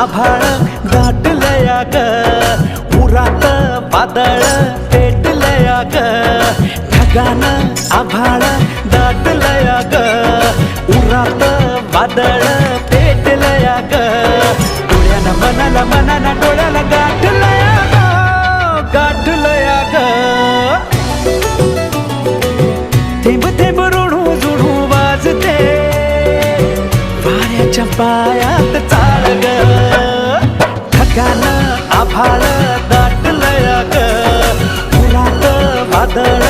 आभाळ दाटलया ग उरात पातळ पेटलया ग ढगान आभाळ दाटलया ग उरात वादळ पेटलया ग डोळ्यानं मनाला मनाला डोळ्याला गाठलया ग गाठलया ग थेंब वाऱ्याच्या पायात चाळ ग. ढगानं आभाळ दाटलया ग पुरात वादळ